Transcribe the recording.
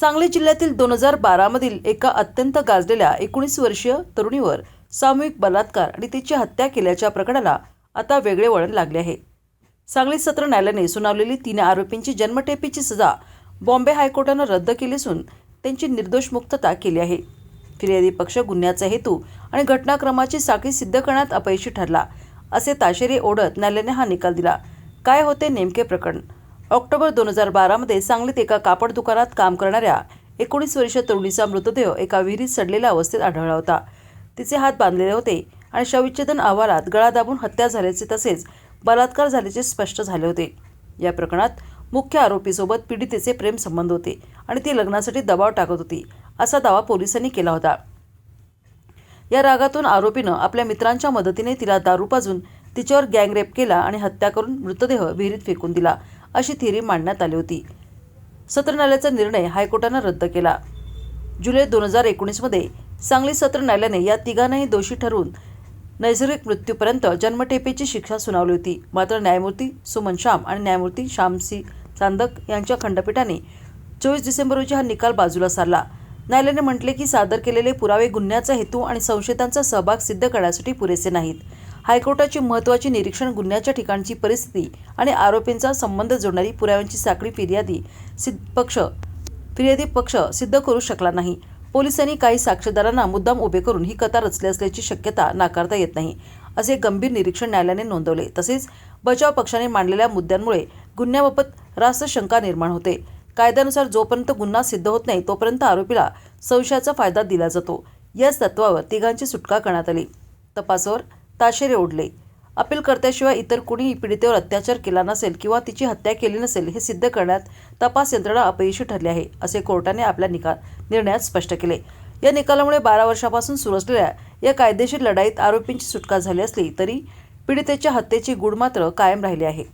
सांगली जिल्ह्यातील दोन हजार बारामधील एका अत्यंत गाजलेल्या एकोणीस वर्षीय तरुणीवर सामूहिक बलात्कार आणि तिची हत्या केल्याच्या प्रकरणाला आता वेगळे वळण लागले आहे. सांगली सत्र न्यायालयाने सुनावलेली तीन आरोपींची जन्मठेपीची सजा बॉम्बे हायकोर्टानं रद्द केली असून त्यांची निर्दोष मुक्तता केली आहे. फिर्यादी पक्ष गुन्ह्याचा हेतू आणि घटनाक्रमाची साखळी सिद्ध करण्यात अपयशी ठरला असे ताशेरे ओढत न्यायालयाने हा निकाल दिला. काय होते नेमके प्रकरण? ऑक्टोबर दोन हजार बारामध्ये सांगलीत एका कापड दुकानात काम करणाऱ्या एकोणीस वर्षीय तरुणीचा मृतदेह एका विहिरीत सडलेल्या अवस्थेत आढळला होता. तिचे हात बांधलेले होते आणि शवविच्छेदन अहवालात गळा दाबून हत्या झाल्याचे तसेच बलात्कार झाल्याचे स्पष्ट झाले होते. या प्रकरणात मुख्य आरोपीसोबत पीडितेचे प्रेमसंबंध होते आणि ती लग्नासाठी दबाव टाकत होती असा दावा पोलिसांनी केला होता. या रागातून आरोपीनं आपल्या मित्रांच्या मदतीने तिला दारू पाजून तिच्यावर गँगरेप केला आणि हत्या करून मृतदेह विहिरीत फेकून दिला. अशी थिअरी मांडण्यात आली होती. सत्र न्यायालयाचा निर्णय हायकोर्टानं रद्द केला. जुलै दोन हजार एकोणीसमध्ये सांगली सत्र न्यायालयाने या तिघांनाही दोषी ठरवून नैसर्गिक मृत्यूपर्यंत जन्मठेपेची शिक्षा सुनावली होती. मात्र न्यायमूर्ती सुमन श्याम आणि न्यायमूर्ती श्यामसी चांदक यांच्या खंडपीठाने चोवीस डिसेंबर रोजी हा निकाल बाजूला सारला. न्यायालयाने म्हटले की सादर केलेले पुरावे गुन्ह्याचा हेतू आणि संशयितांचा सहभाग सिद्ध करण्यासाठी पुरेसे नाहीत. हायकोर्टाची महत्त्वाची निरीक्षण गुन्ह्याच्या ठिकाणची परिस्थिती आणि आरोपींचा संबंध जोडणारी पुराव्यांची साखळी फिर्यादी सिद्ध पक्ष फिर्यादी पक्ष सिद्ध करू शकला नाही. पोलिसांनी काही साक्षीदारांना मुद्दाम उभे करून ही कथा रचली असल्याची शक्यता नाकारता येत नाही असे गंभीर निरीक्षण न्यायालयाने नोंदवले. तसेच बचाव पक्षाने मांडलेल्या मुद्द्यांमुळे गुन्ह्याबाबत रास्त शंका निर्माण होते. कायद्यानुसार जोपर्यंत गुन्हा सिद्ध होत नाही तोपर्यंत आरोपीला संशयाचा फायदा दिला जातो. याच तत्वावर तिघांची सुटका करण्यात आली. तपासावर ताशेरे ओढले. अपील करत्याशिवाय इतर कुणीही पीडितेवर अत्याचार केला नसेल किंवा तिची हत्या केली नसेल हे सिद्ध करण्यात तपास यंत्रणा अपयशी ठरली आहे असे कोर्टाने आपल्या निकाल निर्णयात स्पष्ट केले. या निकालामुळे बारा वर्षापासून सुरू असलेल्या या कायदेशीर लढाईत आरोपींची सुटका झाली असली तरी पीडितेच्या हत्येची गुण मात्र कायम राहिली आहे.